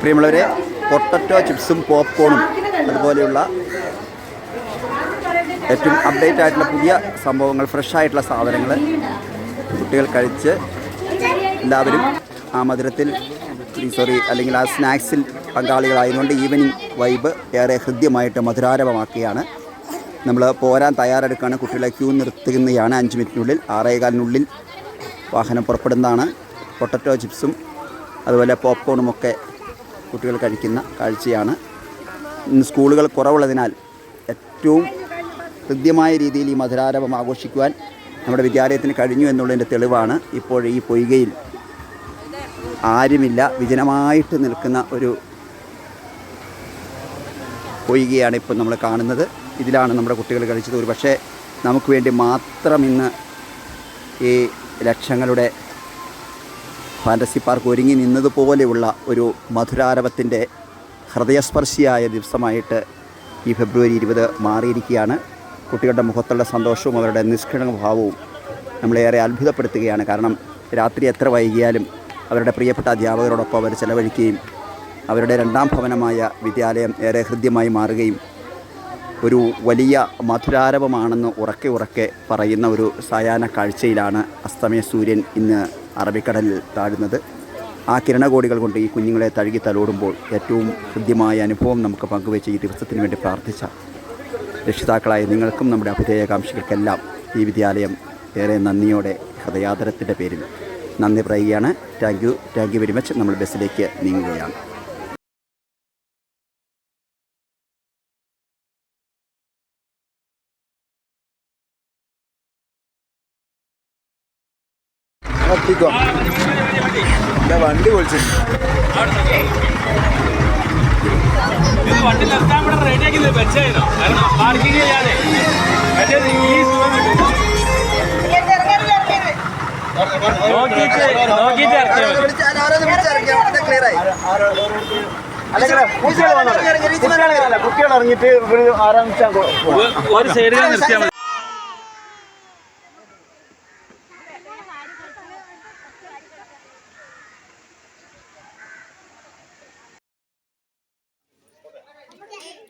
പ്രിയമുള്ളവരെ പൊട്ടറ്റോ ചിപ്സും പോപ്കോണും അതുപോലെയുള്ള ഏറ്റവും അപ്ഡേറ്റ് ആയിട്ടുള്ള പുതിയ സംഭവങ്ങൾ ഫ്രഷ് ആയിട്ടുള്ള സാധനങ്ങൾ കുട്ടികൾ കഴിച്ച് എല്ലാവരും ആ മധുരത്തിൽ സോറി അല്ലെങ്കിൽ ആ സ്നാക്സിൽ പങ്കാളികളായതുകൊണ്ട് ഈവനിങ് വൈബ് ഏറെ ഹൃദ്യമായിട്ട് മധുരാരവമാക്കുകയാണ്. നമ്മൾ പോരാൻ തയ്യാറെടുക്കുകയാണ്. കുട്ടികളെ ക്യൂ നിർത്തുന്നതാണ് അഞ്ച് മിനിറ്റിനുള്ളിൽ ആറേകാലിനുള്ളിൽ വാഹനം പുറപ്പെടുന്നതാണ്. പൊട്ടറ്റോ ചിപ്സും അതുപോലെ പോപ്കോണും ഒക്കെ കുട്ടികൾ കഴിക്കുന്ന കാഴ്ചയാണ്. ഇന്ന് സ്കൂളുകൾ കുറവുള്ളതിനാൽ ഏറ്റവും ഹൃദ്യമായ രീതിയിൽ ഈ മധുരാരവം ആഘോഷിക്കുവാൻ നമ്മുടെ വിദ്യാലയത്തിന് കഴിഞ്ഞു എന്നുള്ളതിന്റെ തെളിവാണ് ഇപ്പോൾ ഈ പൊയ്കയിൽ ആരുമില്ല വിജനമായിട്ട് നിൽക്കുന്ന ഒരു പൊയ്കയാണ് ഇപ്പോൾ നമ്മൾ കാണുന്നത്. ഇതിലാണ് നമ്മുടെ കുട്ടികൾ കഴിച്ചത്. ഒരു പക്ഷേ നമുക്ക് വേണ്ടി മാത്രം ഇന്ന് ഈ ലക്ഷങ്ങളുടെ ഫാന്റസി പാർക്ക് ഒരുങ്ങി നിന്നതുപോലെയുള്ള ഒരു മധുരാരവത്തിന്റെ ഹൃദയസ്പർശിയായ ദിവസമായിട്ട് ഈ ഫെബ്രുവരി ഇരുപത് മാറിയിരിക്കുകയാണ്. കുട്ടികളുടെ മുഖത്തുള്ള സന്തോഷവും അവരുടെ നിഷ്കളങ്ക ഭാവവും നമ്മളേറെ അത്ഭുതപ്പെടുത്തുകയാണ്. കാരണം രാത്രി എത്ര വൈകിയാലും അവരുടെ പ്രിയപ്പെട്ട അധ്യാപകരോടൊപ്പം അവർ ചെലവഴിക്കുകയും അവരുടെ രണ്ടാം ഭവനമായ വിദ്യാലയം ഏറെ ഹൃദ്യമായി മാറുകയും ഒരു വലിയ മധുരാരവമാണെന്ന് ഉറക്കെ ഉറക്കെ പറയുന്ന ഒരു സായാഹ്ന കാഴ്ചയിലാണ് അസ്തമയ സൂര്യൻ ഇന്ന് അറബിക്കടലിൽ താഴുന്നത്. ആ കിരണകോടികൾ കൊണ്ട് ഈ കുഞ്ഞുങ്ങളെ തഴുകി തലോടുമ്പോൾ ഏറ്റവും ഹൃദ്യമായ അനുഭവം നമുക്ക് പങ്കുവെച്ച് ഈ ദിവസത്തിന് വേണ്ടി പ്രാർത്ഥിച്ച രക്ഷിതാക്കളായ നിങ്ങൾക്കും നമ്മുടെ അഭിധേയകാംക്ഷികൾക്കെല്ലാം ഈ വിദ്യാലയം ഏറെ നന്ദിയോടെ ഹൃദയാദരത്തിന്റെ പേരിൽ നന്ദി പറയുകയാണ്. Thank you thank you very much നമ്മൾ ബസ്സിലേക്ക് നീങ്ങുകയാണ്. വണ്ടി വിളിച്ചു ഇത് വണ്ടി നിർത്താൻ ഇവിടെ റെഡിയാക്കി വെച്ചായിരുന്നു കാരണം പാർക്കിംഗ് ചെയ്യാതെ ഈ. നോക്കിയിട്ട് നോക്കിയിട്ട് കുട്ടികൾ ഇറങ്ങിയിട്ട് ഒരു സൈഡിൽ നിർത്തിയാൽ മതി.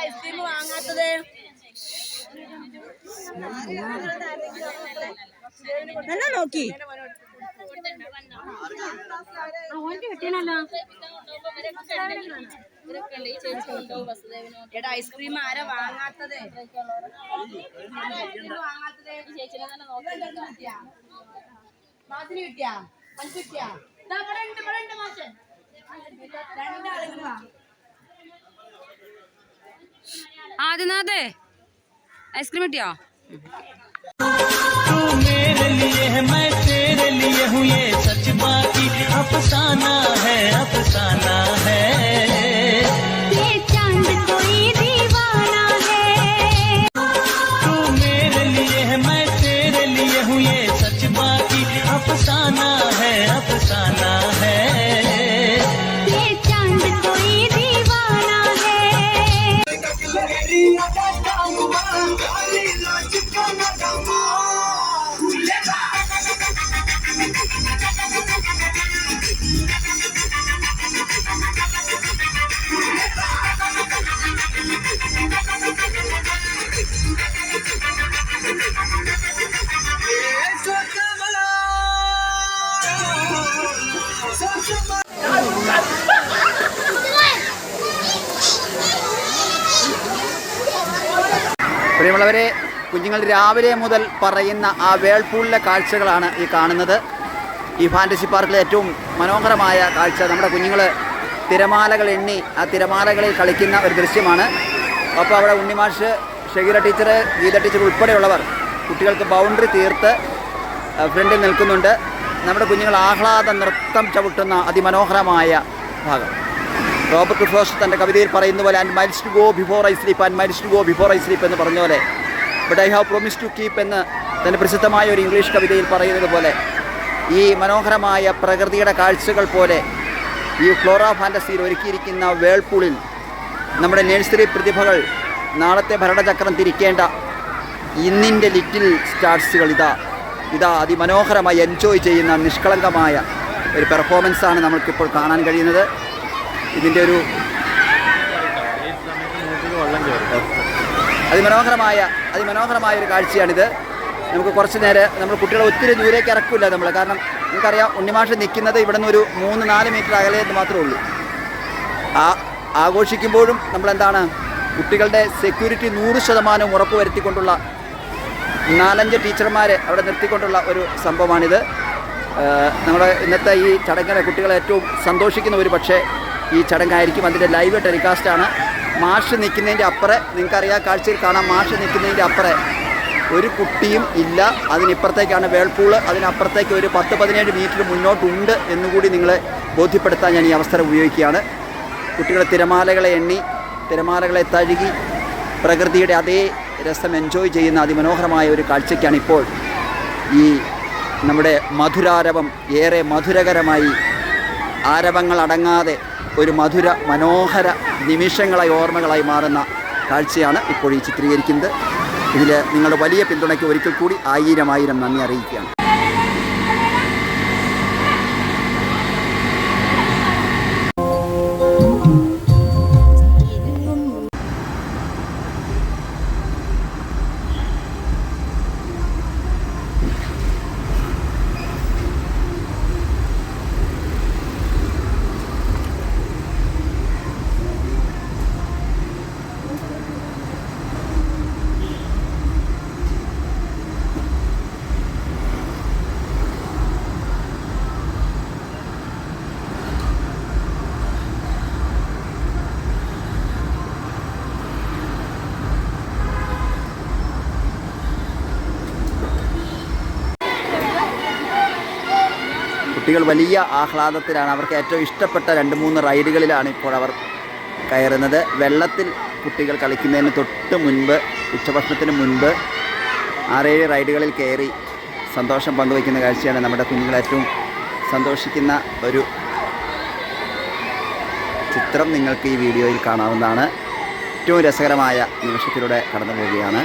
ഐസ്ക്രീം വാങ്ങാത്തത് എന്നാ നോക്കി? എടാ ഐസ്ക്രീം ആരാ വാങ്ങാത്തത്? വാങ്ങാത്തത് ചേച്ചിനെ തന്നെ നോക്കാൻ കിട്ടിയാ? ദാ കിട്ടിയാ? ഉണ്ട്, ഇവിടെ ഉണ്ട് മാഷൻ. രണ്ടാളെങ്കിലും വാ. ആദിനാഥേ ഐസ്ക്രീം കിട്ടിയോ तू मेरे लिए है मैं तेरे लिए हूँ ये सच बाकी अफसाना है अफसाना है अफसाना है अफसाना है। പ്രിയമുള്ളവരെ കുഞ്ഞുങ്ങൾ രാവിലെ മുതൽ പറയുന്ന ആ വേൾപൂളിലെ കാഴ്ചകളാണ് ഈ കാണുന്നത്. ഈ ഫാന്റസി പാർക്കിലെ ഏറ്റവും മനോഹരമായ കാഴ്ച നമ്മുടെ കുഞ്ഞുങ്ങൾ തിരമാലകൾ എണ്ണി ആ തിരമാലകളിൽ കളിക്കുന്ന ഒരു ദൃശ്യമാണ്. അപ്പോൾ അവിടെ ഉണ്ണിമാഷ് ഷെഗീറ ടീച്ചർ ഗീത ടീച്ചർ ഉൾപ്പെടെയുള്ളവർ കുട്ടികൾക്ക് ബൗണ്ടറി തീർത്ത് ഫ്രണ്ടിൽ നിൽക്കുന്നുണ്ട്. നമ്മുടെ കുഞ്ഞുങ്ങൾ ആഹ്ലാദ നൃത്തം ചവിട്ടുന്ന അതിമനോഹരമായ ഭാഗം. റോബർട്ട് ഫ്രോസ്റ്റ് തന്റെ കവിതയിൽ പറയുന്ന പോലെ and miles to go before I sleep and miles to go before I sleep എന്ന് പറഞ്ഞ പോലെ but I have promise to keep എന്ന് തന്റെ പ്രസിദ്ധമായ ഒരു ഇംഗ്ലീഷ് കവിതയിൽ പറയുന്നത് പോലെ ഈ മനോഹരമായ പ്രകൃതിയുടെ കാഴ്ചകൾ പോലെ ഈ ഫ്ലോറ ഫാന്റസിയിൽ ഒരുക്കിയിരിക്കുന്ന വേൾപൂളിൽ നമ്മുടെ നേഴ്സറി പ്രതിഭകൾ നാളത്തെ ഭരണചക്രം തിരിക്കേണ്ട ഇന്നിന്റെ ലിറ്റിൽ സ്റ്റാർസുകൾ ഇതാ ഇതാ അതിമനോഹരമായി എൻജോയ് ചെയ്യുന്ന നിഷ്കളങ്കമായ ഒരു പെർഫോമൻസാണ് നമുക്കിപ്പോൾ കാണാൻ കഴിയുന്നത്. ഇതിന്റെ ഒരു അതിമനോഹരമായ അതിമനോഹരമായ ഒരു കാഴ്ചയാണിത്. നമുക്ക് കുറച്ച് നേരം നമ്മൾ കുട്ടികളെ ഒത്തിരി ദൂരേക്ക് ഇറക്കില്ല നമ്മൾ. കാരണം നമുക്കറിയാം ഉണ്ണിമാഷ് നിൽക്കുന്നത് ഇവിടെ നിന്ന് ഒരു മൂന്ന് നാല് മീറ്റർ അകലെ എന്ന് മാത്രമേ ഉള്ളൂ. ആ ആഘോഷിക്കുമ്പോഴും നമ്മളെന്താണ് കുട്ടികളുടെ സെക്യൂരിറ്റി നൂറ് ശതമാനം ഉറപ്പുവരുത്തിക്കൊണ്ടുള്ള നാലഞ്ച് ടീച്ചർമാരെ അവിടെ നിർത്തിക്കൊണ്ടുള്ള ഒരു സംഭവമാണിത്. നമ്മുടെ ഇന്നത്തെ ഈ ചടങ്ങിനെ കുട്ടികളെ ഏറ്റവും സന്തോഷിക്കുന്ന ഒരു പക്ഷേ ഈ ചടങ്ങായിരിക്കും അതിന്റെ ലൈവ് ടെലികാസ്റ്റാണ് മാഷ് നിൽക്കുന്നതിന്റെ അപ്പുറം നിങ്ങൾക്കറിയാം കാഴ്ചയിൽ കാണാം മാഷ് നിൽക്കുന്നതിന്റെ അപ്പുറം ഒരു കുട്ടിയും ഇല്ല. അതിനിപ്പുറത്തേക്കാണ് വേൾപൂൾ. അതിനപ്പുറത്തേക്ക് ഒരു പത്ത് പതിനേഴ് മീറ്റർ മുന്നോട്ടുണ്ട് എന്നുകൂടി നിങ്ങളെ ബോധ്യപ്പെടുത്താൻ ഞാൻ ഈ അവസരം ഉപയോഗിക്കുകയാണ്. കുട്ടികളെ തിരമാലകളെ എണ്ണി തിരമാലകളെ തഴുകി പ്രകൃതിയുടെ അതേ രസം എൻജോയ് ചെയ്യുന്ന അതിമനോഹരമായ ഒരു കാഴ്ചയ്ക്കാണ് ഇപ്പോൾ ഈ നമ്മുടെ മധുരാരവം ഏറെ മധുരകരമായി ആരവങ്ങൾ അടങ്ങാതെ ഒരു മധുര മനോഹര നിമിഷങ്ങളായി ഓർമ്മകളായി മാറുന്ന കാഴ്ചയാണ് ഇപ്പോൾ ഈ ചിത്രീകരിക്കുന്നത്. ഇതിൽ നിങ്ങളുടെ വലിയ പിന്തുണയ്ക്ക് ഒരിക്കൽ കൂടി ആയിരം ആയിരം നന്ദി അറിയിക്കുകയാണ്. കുട്ടികൾ വലിയ ആഹ്ലാദത്തിലാണ്. അവർക്ക് ഏറ്റവും ഇഷ്ടപ്പെട്ട രണ്ട് മൂന്ന് റൈഡുകളിലാണ് ഇപ്പോൾ അവർ കയറുന്നത്. വെള്ളത്തിൽ കുട്ടികൾ കളിക്കുന്നതിന് തൊട്ട് മുൻപ് ഉച്ചഭക്ഷണത്തിന് മുൻപ് ആറേഴ് റൈഡുകളിൽ കയറി സന്തോഷം പങ്കുവയ്ക്കുന്ന കാഴ്ചയാണ് നമ്മുടെ കുഞ്ഞുങ്ങൾ ഏറ്റവും സന്തോഷിക്കുന്ന ഒരു ചിത്രം നിങ്ങൾക്ക് ഈ വീഡിയോയിൽ കാണാവുന്നതാണ്. ഏറ്റവും രസകരമായ നിമിഷത്തിലൂടെ കടന്നു പോവുകയാണ്.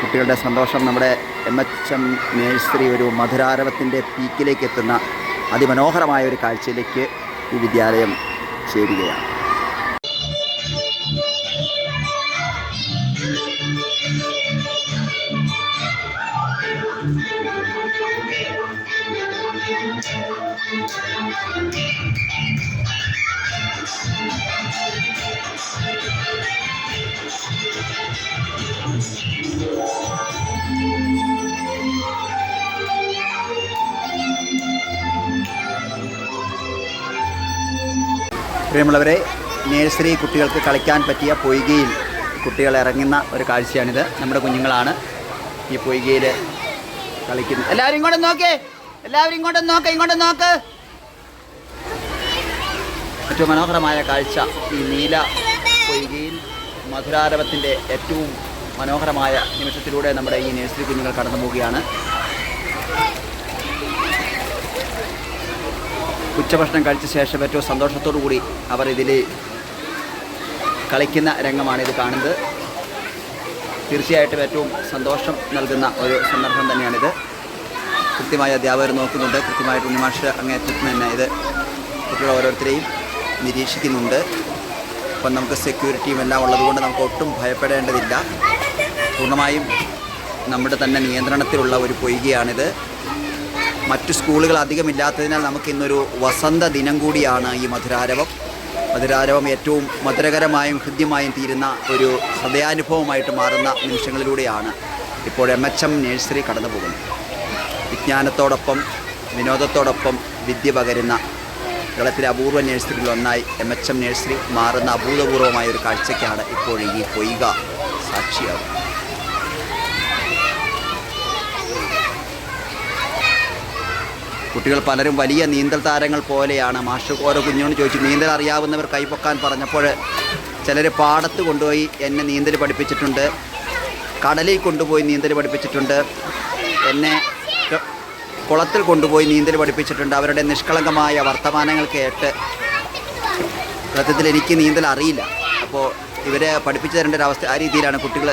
കുട്ടികളുടെ സന്തോഷം നമ്മുടെ എം എച്ച് എം നേഴ്സറി ഒരു മധുരാരവത്തിന്റെ പീക്കിലേക്ക് എത്തുന്ന അതിമനോഹരമായ ഒരു കാഴ്ചയിലേക്ക് ഈ വിദ്യാലയം ചേരുകയാണ് പ്രിയമുള്ളവരെ നേഴ്സറി കുട്ടികൾക്ക് കളിക്കാൻ പറ്റിയ പൊയ്കയിൽ കുട്ടികൾ ഇറങ്ങുന്ന ഒരു കാഴ്ചയാണിത്. നമ്മുടെ കുഞ്ഞുങ്ങളാണ് ഈ പൊയ്കയിൽ കളിക്കുന്നത്. എല്ലാവരും ഇങ്ങോട്ട് നോക്കേ. എല്ലാവരും ഇങ്ങോട്ട് നോക്ക് ഇങ്ങോട്ട് നോക്ക്. ഏറ്റവും മനോഹരമായ കാഴ്ച ഈ നീല പൊയ്കയിൽ മധുരാരവത്തിന്റെ ഏറ്റവും മനോഹരമായ നിമിഷത്തിലൂടെ നമ്മുടെ ഈ നേഴ്സറി കുഞ്ഞുങ്ങൾ കടന്നു പോവുകയാണ് ഉച്ചഭക്ഷണം കഴിച്ച ശേഷം ഏറ്റവും സന്തോഷത്തോടു കൂടി അവർ ഇതിൽ കളിക്കുന്ന രംഗമാണ് ഇത് കാണുന്നത്. തീർച്ചയായിട്ടും ഏറ്റവും സന്തോഷം നൽകുന്ന ഒരു സന്ദർഭം തന്നെയാണിത്. കൃത്യമായി അധ്യാപകർ നോക്കുന്നുണ്ട്. കൃത്യമായിട്ട് ഉണ്ണിമാഷ് അങ്ങേറ്റത്തിന് തന്നെ ഇത് കുട്ടികൾ ഓരോരുത്തരെയും നിരീക്ഷിക്കുന്നുണ്ട്. അപ്പം നമുക്ക് സെക്യൂരിറ്റിയും എല്ലാം ഉള്ളതുകൊണ്ട് നമുക്ക് ഒട്ടും ഭയപ്പെടേണ്ടതില്ല. പൂർണമായും നമ്മുടെ തന്നെ നിയന്ത്രണത്തിലുള്ള ഒരു പൊയ്കയാണിത്. മറ്റു സ്കൂളുകൾ അധികമില്ലാത്തതിനാൽ നമുക്ക് ഇന്നൊരു വസന്ത ദിനം കൂടിയാണ് ഈ മധുരാരവം. മധുരാരവം ഏറ്റവും മധുരകരമായും ഹൃദ്യമായും തീരുന്ന ഒരു ഹൃദയാനുഭവമായിട്ട് മാറുന്ന നിമിഷങ്ങളിലൂടെയാണ് ഇപ്പോൾ എം എച്ച് എം നേഴ്സറി കടന്നു പോകുന്നത് വിജ്ഞാനത്തോടൊപ്പം വിനോദത്തോടൊപ്പം വിദ്യ പകരുന്ന കേരളത്തിലെ അപൂർവ നേഴ്സറികളിൽ ഒന്നായി എം എച്ച് എം നേഴ്സറി മാറുന്ന അഭൂതപൂർവമായ ഒരു കാഴ്ചയ്ക്കാണ് ഇപ്പോൾ ഈ പൊയ്ക സാക്ഷിയാകുന്നത് കുട്ടികൾ പലരും വലിയ നീന്തൽ താരങ്ങൾ പോലെയാണ്. മാഷ് ഓരോ കുഞ്ഞോട് ചോദിച്ചു നീന്തൽ അറിയാവുന്നവർ കൈപ്പൊക്കാൻ പറഞ്ഞപ്പോൾ ചിലർ പാടത്ത് കൊണ്ടുപോയി എന്നെ നീന്തൽ പഠിപ്പിച്ചിട്ടുണ്ട്. കടലിൽ കൊണ്ടുപോയി നീന്തൽ പഠിപ്പിച്ചിട്ടുണ്ട്. എന്നെ കുളത്തിൽ കൊണ്ടുപോയി നീന്തൽ പഠിപ്പിച്ചിട്ടുണ്ട്. അവരുടെ നിഷ്കളങ്കമായ വർത്തമാനങ്ങൾ കേട്ട് സത്യത്തിൽ എനിക്ക് നീന്തൽ അറിയില്ല. അപ്പോൾ ഇവരെ പഠിപ്പിച്ചു തരേണ്ട ഒരു അവസ്ഥ ആ രീതിയിലാണ് കുട്ടികൾ